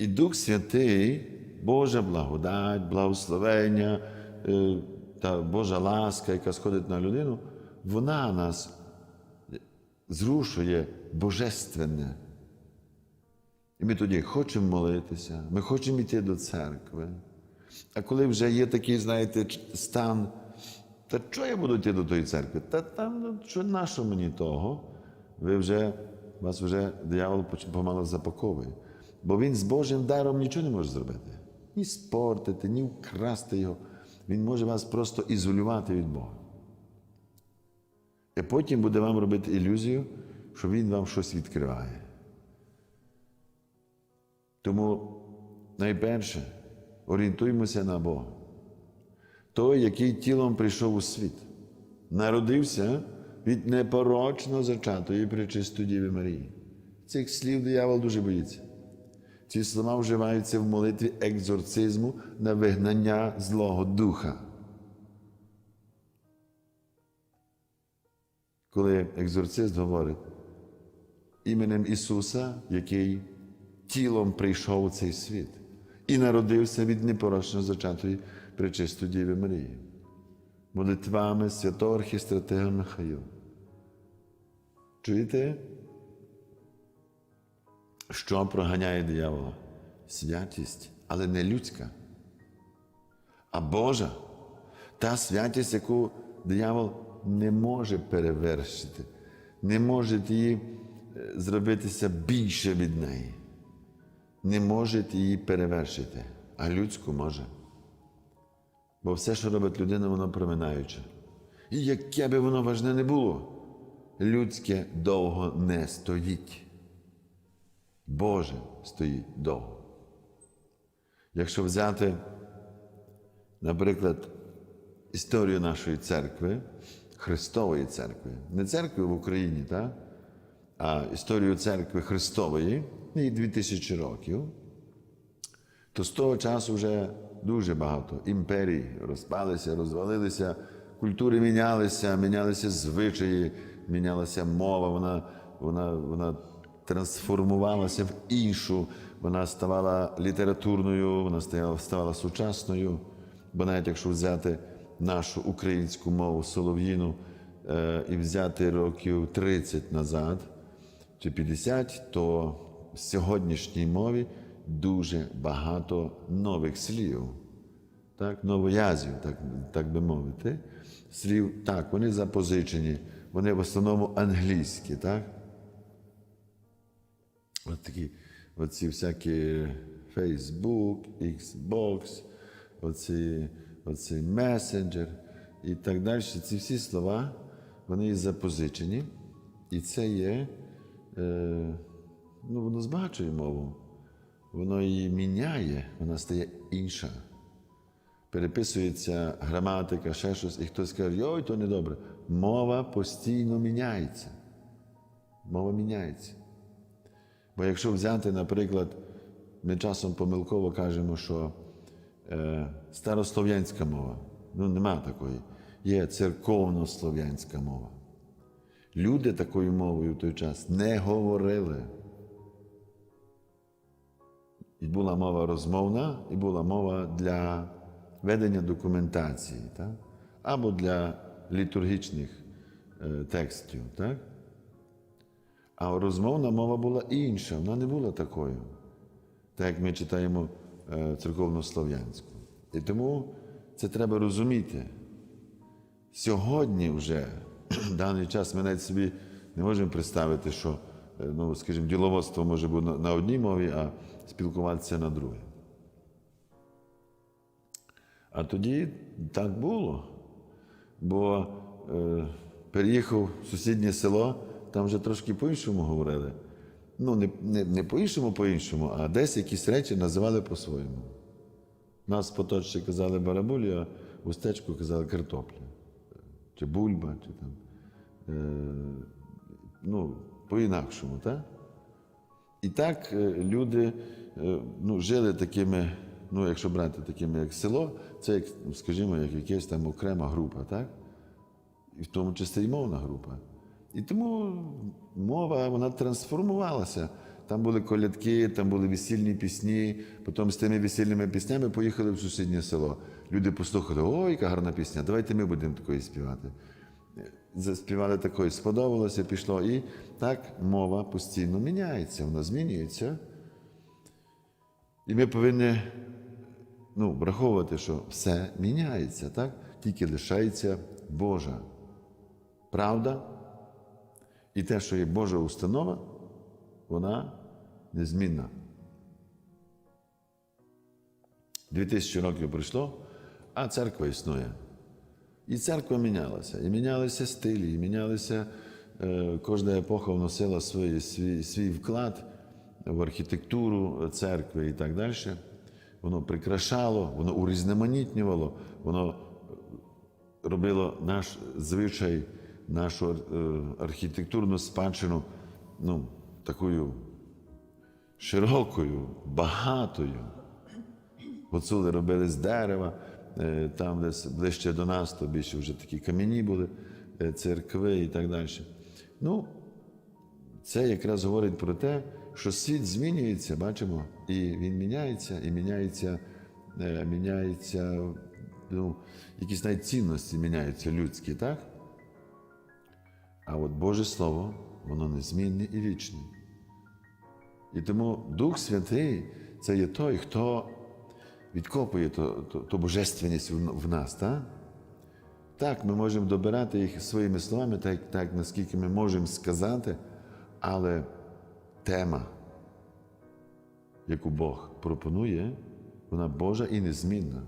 І Дух Святий, Божа благодать, благословення е, та Божа ласка, яка сходить на людину, вона нас зрушує божественне. І ми тоді хочемо молитися, ми хочемо йти до церкви. А коли вже є такий, знаєте, стан, та що я буду йти до тої церкви? Та там, ну, що нащо мені того? Ви вже, вас вже диявол помало запаковує. Бо він з Божим даром нічого не може зробити. Ні спортити, ні вкрасти його. Він може вас просто ізолювати від Бога. І потім буде вам робити ілюзію, що він вам щось відкриває. Тому найперше орієнтуймося на Бога. Той, який тілом прийшов у світ, народився від непорочно зачатої пречистої Діви Марії. Цих слів диявол дуже боїться. Ці слова вживаються в молитві екзорцизму на вигнання Злого Духа. Коли екзорцист говорить іменем Ісуса, який тілом прийшов у цей світ і народився від непорочно зачатої пречистої Діви Марії, молитвами святого архістратега Михаїла. Чуєте? Що проганяє диявола? Святість, але не людська, а Божа. Та святість, яку диявол не може перевершити, не може її е, зробитися більше від неї, не може її перевершити, а людську може. Бо все, що робить людина, воно проминаюче. І яке би воно важне не було, людське довго не стоїть. Боже стоїть довго. Якщо взяти, наприклад, історію нашої церкви, Христової церкви, не церкви в Україні, так? а історію церкви Христової, їй 2000 років, то з того часу вже дуже багато імперій розпалися, розвалилися, культури мінялися, мінялися звичаї, мінялася мова, вона, вона, вона трансформувалася в іншу, вона ставала літературною, вона ставала, сучасною. Бо навіть якщо взяти нашу українську мову солов'їну і взяти років 30 назад чи 50, то в сьогоднішній мові дуже багато нових слів, так, новоязів, так, так би мовити. Слів, так, вони запозичені, вони в основному англійські, так? От такі, оці всякі Facebook, Xbox, оці, оці месенджер і так далі. Ці всі слова, вони є запозичені, і це є, е, ну, воно збагачує мову, воно її міняє, вона стає інша. Переписується граматика, ще щось, і хтось каже, йой, то недобре. Мова постійно міняється. Мова міняється. Бо якщо взяти, наприклад, ми часом помилково кажемо, що е, старослов'янська мова, ну нема такої, є церковнослов'янська мова. Люди такою мовою в той час не говорили. І була мова розмовна, і була мова для ведення документації, так? або для літургічних е, текстів. Так? А розмовна мова була інша, вона не була такою, так як ми читаємо е, церковнослов'янську. І тому це треба розуміти. Сьогодні вже, в даний час, ми навіть собі не можемо представити, що, е, ну, скажімо, діловодство може бути на одній мові, а спілкуватися на другій. А тоді так було. Бо е, переїхав в сусіднє село, там вже трошки по-іншому говорили. Ну, не, не, не по-іншому, по-іншому, а десь якісь речі називали по-своєму. Нас поточці казали барабулі, а устечку казали картопля. Чи бульба, чи там. Е, ну, по-інакшому, так? І так е, люди е, ну, жили такими, ну, якщо брати такими, як село, це, як, скажімо, як якась там окрема група, так? І в тому числі і мовна група. І тому мова вона трансформувалася. Там були колядки, там були весільні пісні. Потім з тими весільними піснями поїхали в сусіднє село. Люди послухали, ой, яка гарна пісня, давайте ми будемо такої співати. Заспівали такої, сподобалося, пішло. І так мова постійно міняється, вона змінюється. І ми повинні ну, враховувати, що все міняється, так? тільки лишається Божа правда. І те, що є Божа установа, вона незмінна. Дві тисячі років пройшло, а церква існує. І церква мінялася, і мінялися стилі, і мінялися, е, кожна епоха вносила свій, свій, свій вклад в архітектуру церкви і так далі. Воно прикрашало, воно урізноманітнювало, воно робило наш звичай, нашу е, архітектурну спадщину ну, такою широкою, багатою. Гуцули робили з дерева, е, там десь ближче до нас, то більше вже такі кам'яні були е, церкви і так далі. Ну, це якраз говорить про те, що світ змінюється, бачимо, і він міняється, і міняється, міняється, ну, якісь навіть цінності міняються людські, так? А от Боже Слово, воно незмінне і вічне. І тому Дух Святий це є той, хто відкопує ту, ту, ту божественність в, нас. Так? так, ми можемо добирати їх своїми словами, так, так наскільки ми можемо сказати, але тема, яку Бог пропонує, вона Божа і незмінна.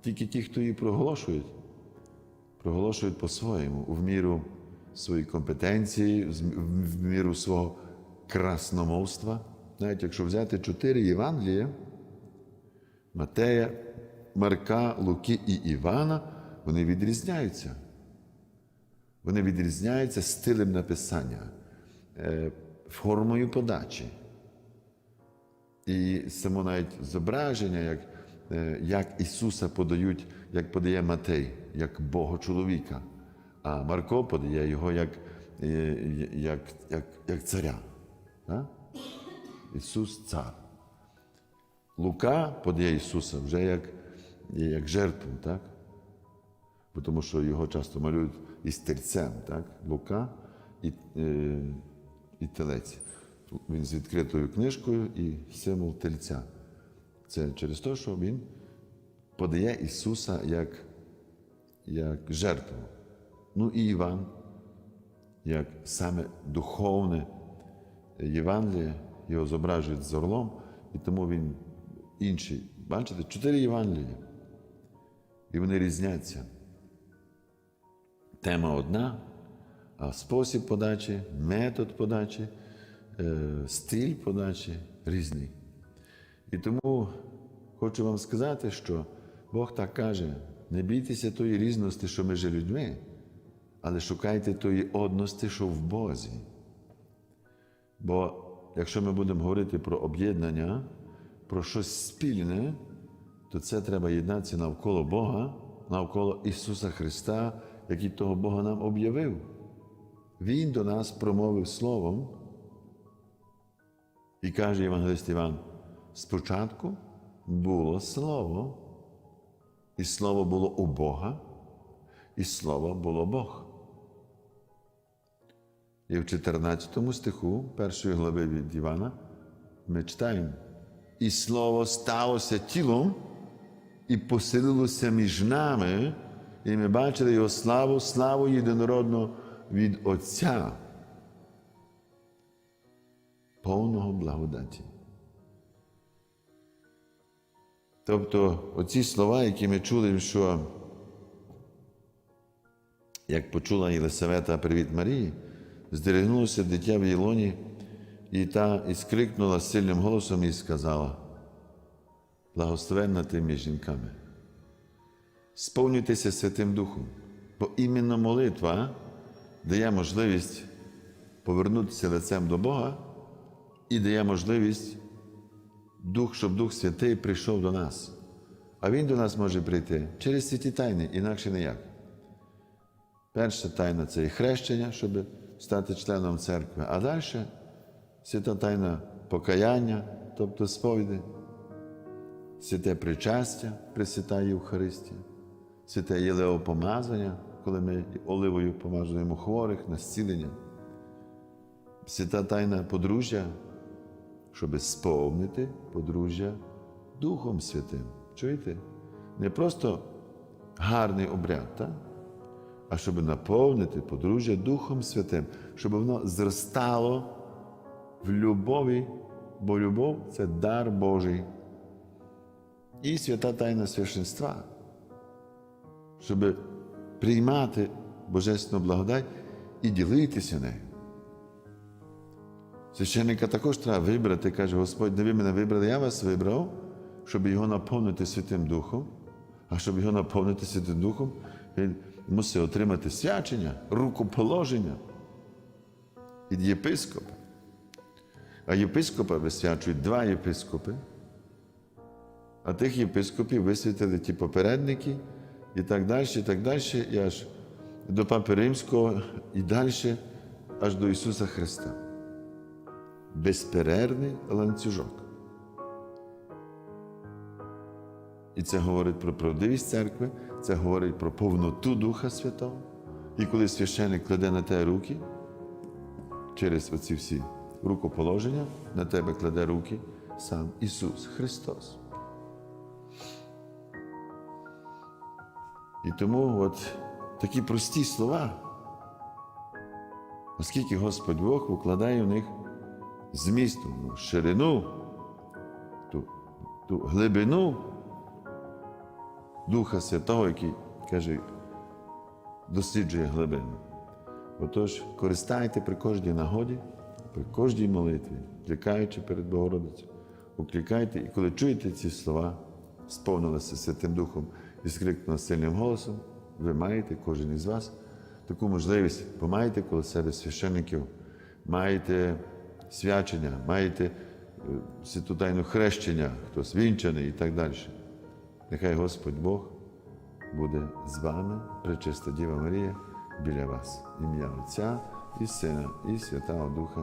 Тільки ті, хто її проголошують, проголошують по-своєму, в міру своєї компетенції, в міру свого красномовства. Навіть якщо взяти чотири Євангелія, Матея, Марка, Луки і Івана, вони відрізняються. Вони відрізняються стилем написання, е, формою подачі. І само навіть зображення, як, е, як Ісуса подають, як подає Матей, як Бога чоловіка, а Марко подає його як, е, як, як, як царя. Так? Ісус цар. Лука подає Ісуса вже як, як жертву, так? Бо Тому що його часто малюють із тельцем, так? Лука і, е, і телець. Він з відкритою книжкою і символ тельця. Це через те, що він подає Ісуса як, як жертву. Ну і Іван, як саме духовне Євангеліє, його зображують з орлом, і тому він інший. Бачите, чотири Євангелія. І вони різняться. Тема одна, а спосіб подачі, метод подачі, е, стиль подачі різний. І тому хочу вам сказати, що Бог так каже: не бійтеся тої різності, що між людьми, але шукайте тої одності, що в Бозі. Бо якщо ми будемо говорити про об'єднання, про щось спільне, то це треба єднатися навколо Бога, навколо Ісуса Христа, який того Бога нам об'явив. Він до нас промовив Словом і каже Євангелист Іван: спочатку було Слово, і Слово було у Бога, і Слово було Бог. І в 14 стиху першої глави від Івана ми читаємо. І слово сталося тілом і поселилося між нами, і ми бачили його славу, славу єдинородного від Отця, повного благодаті. Тобто оці слова, які ми чули, що як почула Єлисавета Привіт Марії, здригнулося дитя в Єлоні, і та і скрикнула сильним голосом і сказала: Благословенна ти між жінками. Сповнюйтеся Святим Духом, бо іменно молитва дає можливість повернутися лицем до Бога і дає можливість, Дух, щоб Дух Святий прийшов до нас. А Він до нас може прийти через святі тайни, інакше ніяк. Перша тайна це і хрещення, щоб стати членом церкви, а далі свята тайна покаяння, тобто сповіди, святе причастя, Пресвята Євхаристія, святе єлеопомазання, коли ми оливою помазуємо хворих на зцілення, свята тайна подружжя, щоб сповнити подружжя Духом Святим. Чуєте? Не просто гарний обряд, так? А щоб наповнити подружжя Духом Святим, щоб воно зростало в любові, бо любов це дар Божий. І свята тайна священства, щоб приймати Божественну благодать і ділитися нею. Священника також треба вибрати, каже Господь, не ви мене вибрали, я вас вибрав, щоб його наповнити Святим Духом. А щоб його наповнити Святим Духом, він мусить отримати свячення, рукоположення від єпископа. А єпископа висвячують два єпископи, а тих єпископів висвятили ті попередники і так далі, і так далі, і аж до Папи Римського, і далі, аж до Ісуса Христа. Безперервний ланцюжок. І це говорить про правдивість церкви, це говорить про повноту Духа Святого. І коли священник кладе на те руки, через оці всі рукоположення, на тебе кладе руки сам Ісус Христос. І тому от такі прості слова, оскільки Господь Бог укладає в них змісту, ну, ширину, ту, ту глибину Духа Святого, який каже, досліджує глибину. Отож, користайте при кожній нагоді, при кожній молитві, кликаючи перед Богородицею, укликайте, і коли чуєте ці слова, сповнилися Святим Духом і скрикнули сильним голосом, ви маєте, кожен із вас, таку можливість, бо маєте коло себе священників, маєте свячення, маєте е, святу тайну хрещення, хтось вінчаний і так далі. Нехай Господь Бог буде з вами, пречиста Діва Марія, біля вас. Ім'я Отця і Сина, і Святого Духа.